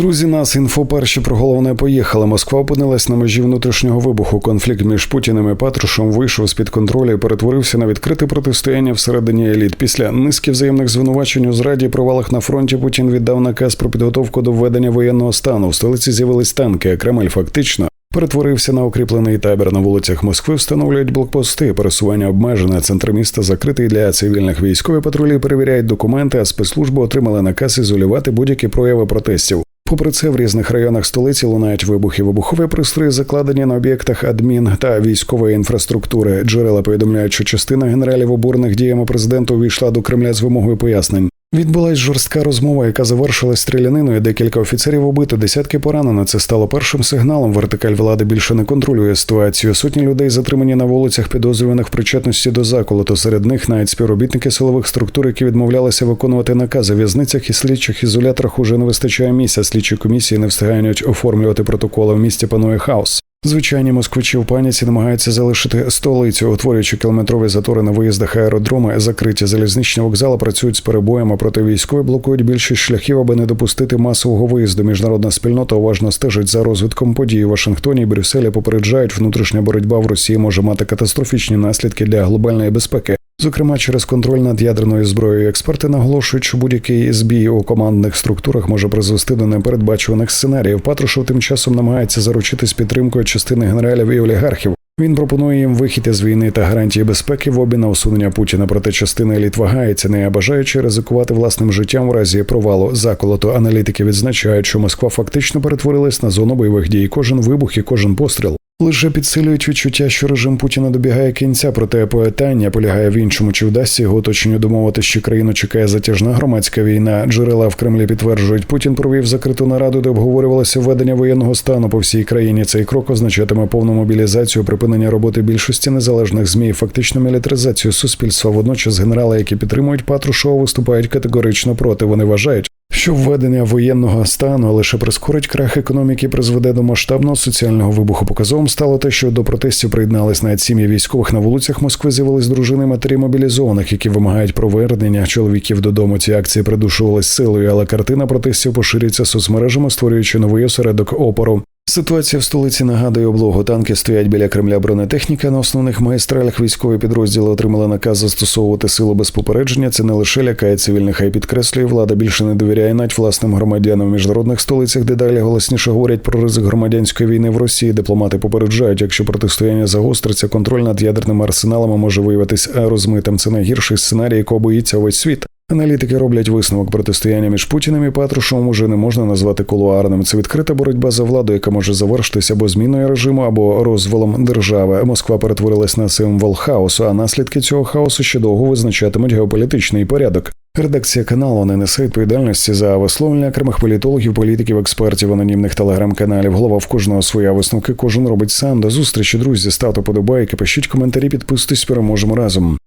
Друзі, нас інфо перші про головне поїхали. Москва опинилась на межі внутрішнього вибуху. Конфлікт між Путіним і Патрушем вийшов з під контролю і перетворився на відкрите протистояння всередині еліт. Після низки взаємних звинувачень у зраді провалах на фронті Путін віддав наказ про підготовку до введення воєнного стану. В столиці з'явились танки. а Кремль фактично перетворився на укріплений табір на вулицях Москви. Встановлюють блокпости. Пересування обмежене. Центр міста закритий для цивільних військові патрулі перевіряють документи, а спецслужби отримали наказ ізолювати будь-які прояви протестів. Попри це, в різних районах столиці лунають вибухи. Вибухові пристрої закладені на об'єктах адмін та військової інфраструктури. Джерела повідомляють, що частина генералів обурених діями президента увійшла до Кремля з вимогою пояснень. Відбулась жорстка розмова, яка завершилась стріляниною. Декілька офіцерів убито, десятки поранено. Це стало першим сигналом. Вертикаль влади більше не контролює ситуацію. Сотні людей затримані на вулицях, підозрюваних в причетності до заколоту. Серед них навіть співробітники силових структур, які відмовлялися виконувати накази. В'язницях і слідчих ізоляторах уже не вистачає місця. Слідчі комісії не встигають оформлювати протоколи. В місті панує хаос. Звичайні москвичі в паніці намагаються залишити столицю, утворюючи кілометрові затори на виїздах аеродроми, закриті залізничні вокзали працюють з перебоями, проти військові блокують більшість шляхів, аби не допустити масового виїзду. Міжнародна спільнота уважно стежить за розвитком подій. У Вашингтоні і Брюсселі попереджають, внутрішня боротьба в Росії може мати катастрофічні наслідки для глобальної безпеки. Зокрема, через контроль над ядерною зброєю експерти наголошують, що будь-який збій у командних структурах може призвести до непередбачуваних сценаріїв. Патрушев тим часом намагається заручитись підтримкою частини генералів і олігархів. Він пропонує їм вихід із війни та гарантії безпеки в обмін на усунення Путіна. Проте частина еліт вагається, не бажаючи ризикувати власним життям в разі провалу заколоту. Аналітики відзначають, що Москва фактично перетворилась на зону бойових дій. Кожен вибух і кожен постріл лише підсилюють відчуття, що режим Путіна добігає кінця, проте поетання полягає в іншому, чи вдасться його оточенню домовити, що країну чекає затяжна громадська війна. Джерела в Кремлі підтверджують, Путін провів закриту нараду, де обговорювалося введення воєнного стану по всій країні. Цей крок означатиме повну мобілізацію, припинення роботи більшості незалежних змі, і фактичну мілітаризацію суспільства. Водночас генерали, які підтримують Патрушова, виступають категорично проти. Вони вважають. Що введення воєнного стану лише прискорить крах економіки, призведе до масштабного соціального вибуху. Показовим стало те, що до протестів приєднались навіть сім'ї військових на вулицях Москви. З'явились дружини матері мобілізованих, які вимагають повернення чоловіків додому. Ці акції придушувались силою, але картина протестів поширюється соцмережами, створюючи новий осередок опору. Ситуація в столиці нагадує облогу. Танки стоять біля Кремля бронетехніка. На основних магістралях військові підрозділи отримали наказ застосовувати силу без попередження. Це не лише лякає цивільних, а й підкреслює влада. Більше не довіряє навіть власним громадянам в міжнародних столицях. Дедалі голосніше говорять про ризик громадянської війни в Росії. Дипломати попереджають, якщо протистояння загостриться, контроль над ядерними арсеналами може виявитись розмитим. Це найгірший сценарій, якого боїться увесь світ. Аналітики роблять висновок протистояння між Путіним і Патрушевим уже не можна назвати кулуарним. Це відкрита боротьба за владу, яка може завершитися або зміною режиму, або розвалом держави. Москва перетворилась на символ хаосу, а наслідки цього хаосу ще довго визначатимуть геополітичний порядок. Редакція каналу не несе відповідальності за висловлення окремих політологів, політиків, експертів, анонімних телеграм-каналів. Голова в кожного своя висновки. Кожен робить сам. До зустрічі, друзі. Ставте подобайки, пишіть коментарі, підписуйтесь, переможемо разом.